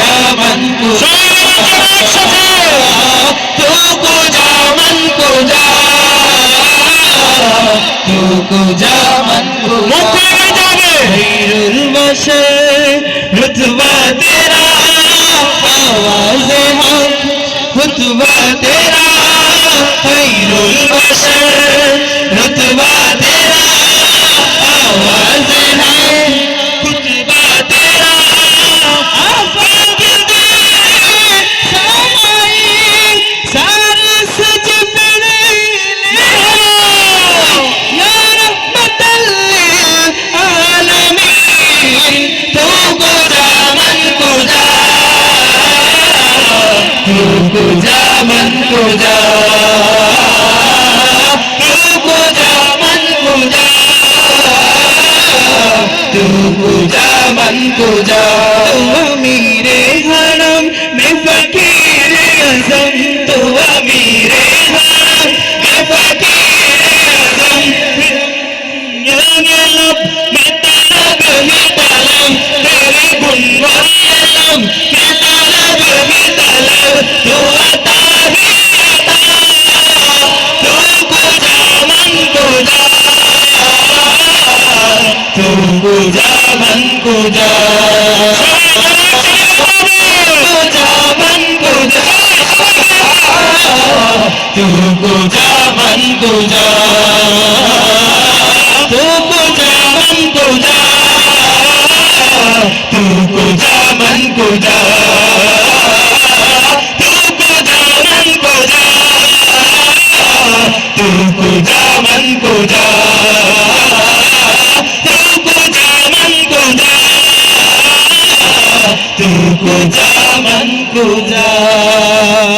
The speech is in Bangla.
জামান তুকু জামান পূজা তুকু জামান পূজারুল বসে রুতবা তেরা तू पूजा मन पूजा तू पूजा मन पूजा तू पूजा मन पूजा मेरे तुम गुजा मन गुजा तू गुजा मन गुजा तुमको जामन को